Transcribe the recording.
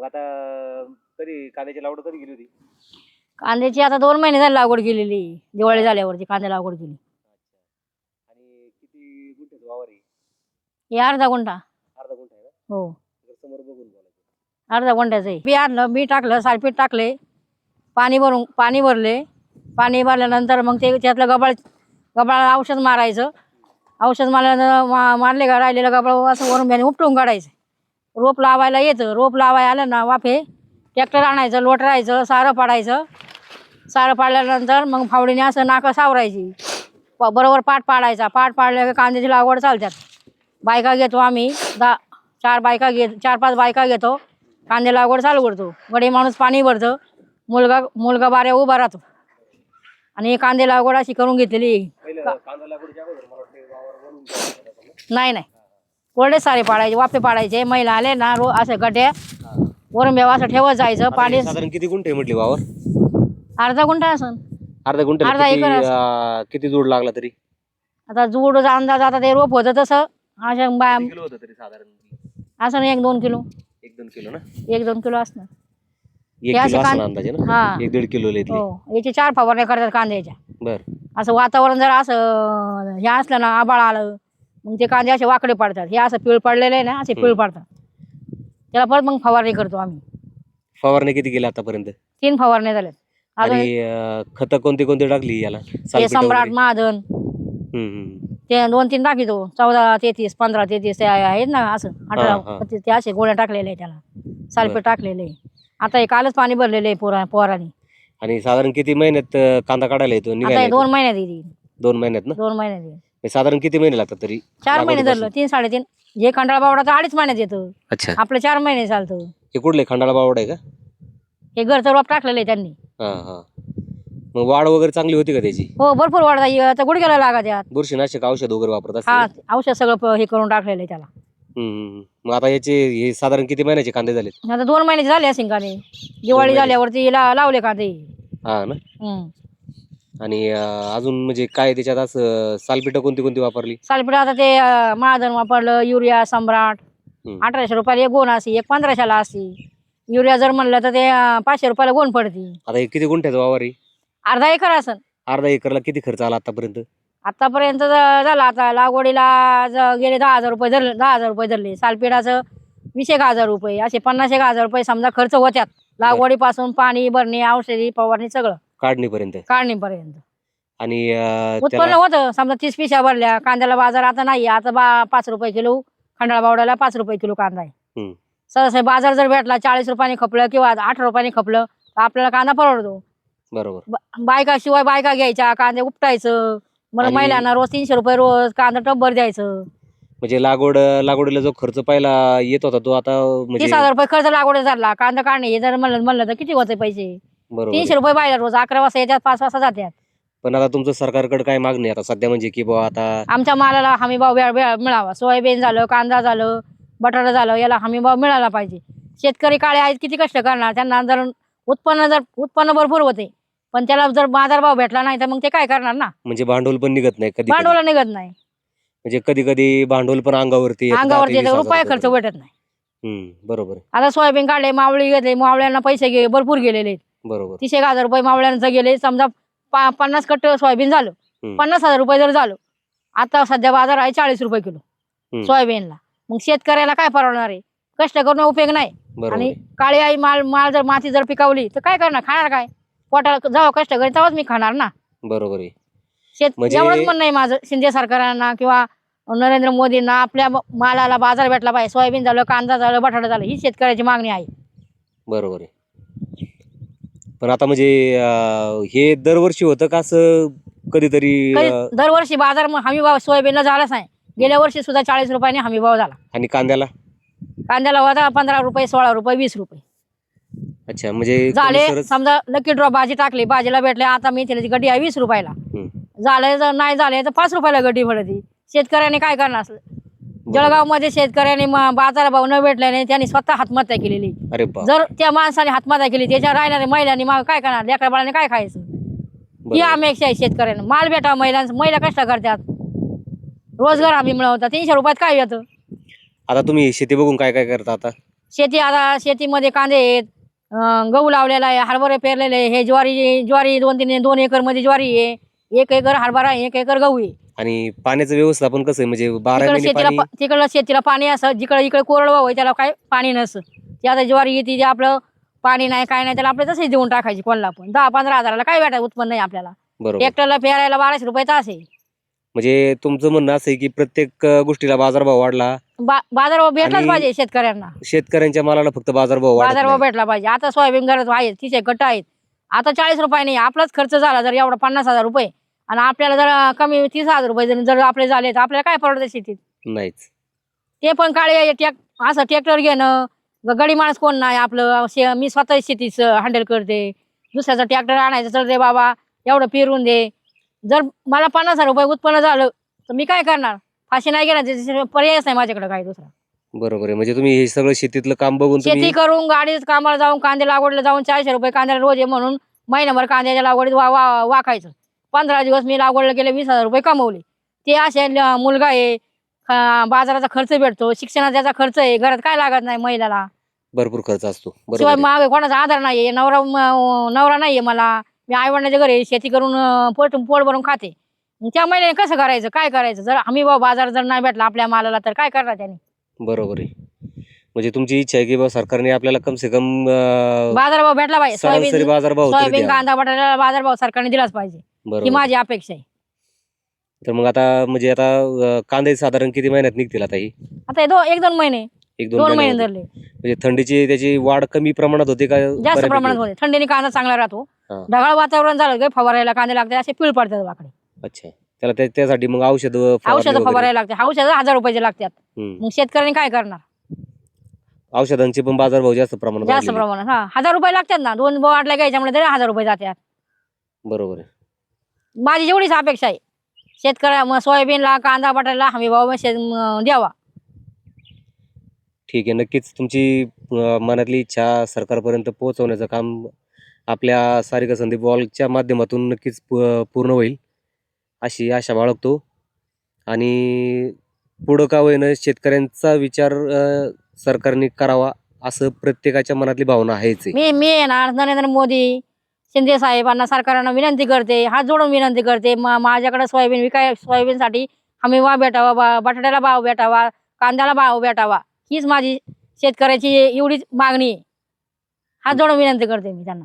मग आता कधी कांद्याची कधी गेली होती? कांद्याची आता दोन महिने झाले लागवड केलेली. दिवाळी झाल्यावरती कांदा लागवड केली. आणि किती गुंठ्याचं वावर आहे? हे अर्धा गुंठा. अर्धा गुंठा आहे ना हो. जर समोर बघून बोलायचं. अर्धा गुंठ्याचं आहे. बी आणलं बी टाकलं सालपीठ टाकले पाणी भरून पाणी भरले. पाणी भरल्यानंतर मग ते त्यातलं गबाळ गबाळाला औषध मारायचं. औषध मारल्यानंतर मा मारले का राहिलेलं गबाळ असं वरून उपटून काढायचं. रोप लावायला येतं रोप लावायला आलं ना वाफे. ट्रॅक्टर आणायचं लोटरायचं सारं पाडायचं. सारं पाडल्यानंतर मग फावडीने असं नाकं सावरायची. बरोबर पाट पाडायचा. पाट पाडल्या का कांद्याची लागवड चालतात बायका घेतो आम्ही. दहा चार बायका घेत चार पाच बायका घेतो. कांदे लागवड चालू करतो. गडी माणूस पाणी भरतं. मुलगा मुलगा बाऱ्या उभा राहतो. आणि कांदे लागवड अशी करून घेतलेली? नाही नाही. कोरडे सारे पाडायचे वाफे पाडायचे महिला आले ना रो असं गड्या वरून बेवा असं ठेवत जायचं पाणी साधारण किती गुंठे म्हटली वावर अर्धा गुंठा असन. अर्धा गुंठे अर्धा एकर असेल. किती जोड लागला तरी? आता जुडचा अंदाज आता ते रोप होतं तसं. किती किलो होतं तरी साधारण? असं एक दोन किलो. एक दोन किलो ना? एक दोन किलो असणार. एक हे किलो असं असं कां- अंदाजे ना? हा. एक दीड किलो हो. याचे चार फवारण्या करतात कांद्याच्या. बर. असं वातावरण जर असं हे असलं ना आबाळ आलं मग ते कांदे असे वाकडे पडतात हे असं पिळ पडलेलं आहे ना असे पिळ पडतात. त्याला परत मग फवारणी करतो आम्ही. फवारणी किती केली आतापर्यंत? तीन फवारण्या झाल्यात. अजून आणि खत कोणती कोणती टाकली याला? ते सम्राट वगैरे? हम्म, हम्म. ते दोन तीन टाकीतो चौदा तेहतीस पंधरा तेहतीस ते आहेत ना असं. हा. अठरा ते ते असे गोळ्या टाकलेले आहे त्याला. सालपीठ टाकलेले आहे. आता हे कालच पाणी भरलेलं आहे पोरा पोराने. आणि साधारण किती महिन्यात अं, कांदा काढायला येतो आता हे येतो? दोन महिन्यात येईल दोन महिन्यात ना? दोन महिन्यात येईल. साधारण किती महिने लागतात तरी चार महिने लागवडीपासून? धरलं. तीन साडेतीन. जे खंडाळा बावडा तर अडीच महिन्यात येतं. अच्छा. आपलं चार महिने चालतं. हे कुठले? खंडाळा बावड आहे का? हे घरचं रोप टाकलेलं आहे त्यांनी. हा हा. मग वाढ वगैरे चांगली होती का त्याची? हो भरपूर वाढता ये आता गुडघ्याला लागा त्यात बुरशीनाशक औषध वगैरे वापरत असतील हा ना? औषध सगळं प- हे करून टाकलेलं आहे त्याला. हम्म, हम्म. मग आता याचे हे साधारण किती महिन्याचे कांदे झालेत? आता दोन महिन्याचे झाले असेल कांदे. दिवाळी महिने. झाल्यावरती ला- लावले कांदे. हा ना. हम्म. आणि अं, अजून म्हणजे काय त्याच्यात असं सालपीठ कोणती कोणती वापरली? सालपीठ आता ते अं, महाजन वापरलं युरिया सम्राट हम्म. अठराशे रुपयाला एक गोण असते एक पंधराशेला असते. युरिया जर म्हणलं तर ते अं, पाचशे रुपयाला गोण पडते. आता हे किती गुंठ्याचा वावर आहे? अर्धा एकर असन. अर्धा एकरला किती खर्च आला आतापर्यंत? आतापर्यंत ज- झाला आता लागवडीला ज- गेले दहा हजार रुपये धरले दहा हजार रुपये धरले. सालपीठाचं वीस एक हजार रुपये असे पन्नास एक हजार रुपये समजा खर्च होत्यात. लागवडीपासून पाणी भरणे औषधी फवारणी सगळं. काढणीपर्यंत. काढणीपर्यंत. आणि अं, उत्पन्न त्याला होतं. समजा तीस पिशा भरल्या. कांद्याला बाजार आता नाही आता बा पाच रुपये किलो. खंडाळा बावड्याला पाच रुपये किलो कांदा आहे. सहसा बाजार जर भेटला चाळीस रुपयाने खपलं किंवा आठ रुपयाने खपलं तर आपल्याला कांदा परवडतो. बरोबर. ब- बायका शिवाय बायका घ्यायच्या. कांदे उपटायचं. मग आणि- महिलांना रोज तीनशे रुपये रोज कांदा टब्बर द्यायचं. म्हणजे लागवड लागवडीला जो खर्च पहिला येत होता तो आता म्हणजे तीस हजार रुपये खर्च लागवड झाला. कांदा काढणे हे जर म्हणलं म्हणलं तर किती होते पैसे? तीनशे. रुपये बायला रोज अकरा वाजता येतात पाच वाजता जातात. पण आता तुमचं सरकारकडे काय मागणी आहे? आता सध्या म्हणजे की बुवा आता आमच्या मालाला हमी भाव मिळावा. सोयाबीन झालं कांदा झालं बटाटा झालं याला हमी भाव मिळाला पाहिजे. शेतकरी काळे आहेत किती कष्ट करणार? त्यांना जर उत्पन्न जर उत्पन्न भरपूर होते पण त्याला जर बाजारभाव भेटला नाही तर मग ते काय करणार ना? म्हणजे भांडवल पण निघत नाही कधी कधी. भांडवल निघत नाही. म्हणजे कधी कधी भांडवल पण अंगावरती येतं, दहा ते अंगावरती वीस हजार रुपये खर्च. भेटत नाही. हम्म, बरोबर आहे, आता सोयाबीन काढले मावळी घेतले मावळ्यांना पैसे गे भरपूर गेलेले आहेत. बरोबर. तीस एक हजार रुपये मावळ्यांचं गेले समजा पा पन्नास कट्ट सोयाबीन झालं. हम्म. पन्नास हजार रुपये जर झालं आता सध्या बाजार आहे चाळीस रुपये किलो हम्म. सोयाबीनला. मग शेतकऱ्याला काय परवडणार आहे? कष्ट करून उपयोग नाही. बरोबर. आणि आहे. काळी आई माल माल जर माती जर पिकवली तर काय करणार? खाणार काय? पोटाला जेव्हा कष्ट करेन तेव्हाच मी खाणार ना. बरोबर आहे. शेत म्हणजे- एवढंच म्हणणं आहे माझं शिंदे सरकारांना किंवा नरेंद्र मोदींना आपल्या म- मालाला बाजार भेटला पाहिजे. सोयाबीन झालं कांदा झालं बटाटा झालं ही शेतकऱ्याची मागणी आहे. बरोबर आहे. पण आता म्हणजे अं, हे दरवर्षी होतं का असं कधीतरी कधी अं, दरवर्षी बाजार म- हमी भाव सोयाबीनला झालाच नाही. गेल्या वर्षी सुद्धा चाळीस रुपयाने हमी भाव झाला. आणि कांद्याला? कांद्याला होता पंधरा रुपये सोळा रुपये वीस रुपये. अच्छा म्हणजे झाले समजा लकी ड्रॉ भाजी टाकली भाजीला भेटले आता मी त्याची गड्डी आहे वीस रुपयाला. हम्म, झाले जर नाही झाले तर पाच रुपयाला गड्डी पडती. शेतकऱ्याने काय करणार असलं? जळगावमध्ये शेतकऱ्यांनी बाजारभाव न भेटल्याने त्यांनी स्वतः आत्महत्या केलेली. अरे जर त्या माणसाने आत्महत्या केली त्याच्या राहणाऱ्या महिलांनी मग काय करणार? लेकरा बाळाने काय खायचं? ही बरोबर. अपेक्षा आहे शेतकऱ्यांना. माल भेटा महिलांचं. महिला कष्ट करतात. रोजगार आम्ही मिळवतात. तीनशे रुपयात काय येतं? आता तुम्ही शेती बघून काय काय करता आता? शेती आता शेतीमध्ये कांदे आहेत अं, गहू लावलेला आहे हरभरे पेरलेले आहे. हे ज्वारी ज्वारी दोन तीन दोन एकरमध्ये ज्वारी आहे. एक एकर हरभरा आहे, एक एकर गहू आहे. आणि पाण्याचं व्यवस्थापन कसं आहे? म्हणजे बारा तिकडं महिने शेतीला पाणी पा- तिकडं शेतीला पाणी असं जिकडे इकडे कोरडवाहू आहे त्याला काय पाणी नसतं ते आता ज्वारी येते जे आपलं पाणी नाही काय नाही त्याला आपलं तसंच देऊन टाकायची कोणाला पण. दहा पंधरा हजाराला काय भेटायचं उत्पन्न नाही आपल्याला? बरोबर. ट्रॅक्टरला पेरायला बाराशे रुपये तास आहे. म्हणजे तुमचं म्हणणं असं आहे की प्रत्येक अं, गोष्टीला बाजारभाव वाढला. बा- बाजारभाव भेटलाच आणि पाहिजे शेतकऱ्यांना. शेतकऱ्यांच्या मालाला फक्त बाजारभाव बाजारभाव. भेटला पाहिजे. आता सोयाबीन घरात आहे तिचे गट आहेत. आता चाळीस रुपये नाही आपलाच खर्च झाला जर एवढा पन्नास हजार रुपये. आणि आपल्याला जर कमी तीस हजार रुपये जर जर आपले झाले तर आपल्याला काय परवडतं शेतीत? नाहीच. ते पण काळे असं ट्रॅक्टर घेणं ग- गडी माणूस कोण नाही आपलं शे- मी स्वतः शेतीच हँडल करते. दुसऱ्याचा ट्रॅक्टर आणायचं चल रे बाबा एवढं फिरून दे. जर मला पन्नास हजार रुपये उत्पन्न झालं तर मी काय करणार? फाशी नाही घेणार त्याच्याशिवाय पर्यायच नाही माझ्याकडे काय दुसरा. बरोबर आहे. म्हणजे तुम्ही हे सगळं शेतीतलं काम बघून शेती तुम्ही करून गाडीत कामाला जाऊन कांदे लागवडला जाऊन चारशे रुपये कांद्याला रोज आहे म्हणून महिनाभर कांद्याच्या लागवडीत वा वा वाकायचं पंधरा दिवस मी लागवडला गेले वीस हजार रुपये कमवले. ते असे मुलगा आहे बाजाराचा खर्च भेटतो शिक्षणाचा खर्च आहे घरात काय लागत नाही महिलाला? भरपूर खर्च असतो. शिवाय. मागे कोणाचा आधार नाहीये नवरा नवरा नाहीये मला. मी आईवडिलाच्या घरी शेती करून पोट पोट भरून खाते. त्या महिन्याने कसं करायचं? काय करायचं? जर भाव बाजार जर नाही भेटला आपल्या मालाला तर काय करणार त्याने? बरोबर आहे. म्हणजे तुमची इच्छा आहे की बा सरकारने आपल्याला कम से कम बाजारभाव भेटला पाहिजे. सोयाबीन बाजारभाव सोयाबीन. कांदा बटाट्याला बाजारभाव सरकारने दिलाच पाहिजे. ही बरोबर माझी अपेक्षा आहे. तर मग आता म्हणजे आता अं, कांदे साधारण किती महिन्यात निघतील आता ही? आता हे दो एक दोन महिने. एक दोन महिने महिन्यामध्ये? धरले. म्हणजे थंडीची त्याची वाढ कमी प्रमाणात होते का? जास्त बऱ्यापैकी? प्रमाणात होते. थंडीने कांदा चांगला राहतो. हा. ढगाळ वातावरण झालं की फवारायला कांदे लागते असे पिळ पडतात वाकडे अच्छा. त्याला त्या- त्यासाठी मग औषध औषधं फवारायला लागते औषधं हजार रुपयाचे लागतात. मग शेतकऱ्यांनी काय करणार? औषधांचे पण बाजारभाव जास्त प्रमाणात जास्त वाढलेले. प्रमाणात हा. हजार रुपये लागतात ना. दोन वाटल्या घ्यायच्यामुळे तरी हजार रुपये जातात. बरोबर आहे. माझी जेवढीच अपेक्षा आहे. शेतकऱ्या मग सोयाबीनला कांदा बटाट्याला हमी भाव शेत- म, द्यावा. ठीक आहे नक्कीच तुमची अं, मनातली इच्छा सरकारपर्यंत पोहोचवण्याचं काम आपल्या सारिका संदीप वॉलच्या माध्यमातून नक्कीच पू- पूर्ण होईल. अशी आशा बाळगतो. आणि पुढं का होईना शेतकऱ्यांचा विचार अं, सरकारने करावा असं प्रत्येकाच्या मनातली भावना आहेच आहे. मी मी नरेंद्र मोदी. शिंदे साहेबांना सरकारनं विनंती करते हात जोडून विनंती करते म माझ्याकडे सोयाबीन विकाय सोयाबीनसाठी हमी वा भेटावा बा- बटाट्याला भाव भेटावा कांद्याला भाव भेटावा हीच माझी शेतकऱ्याची एवढीच मागणी आहे. हात जोडून विनंती करते मी त्यांना.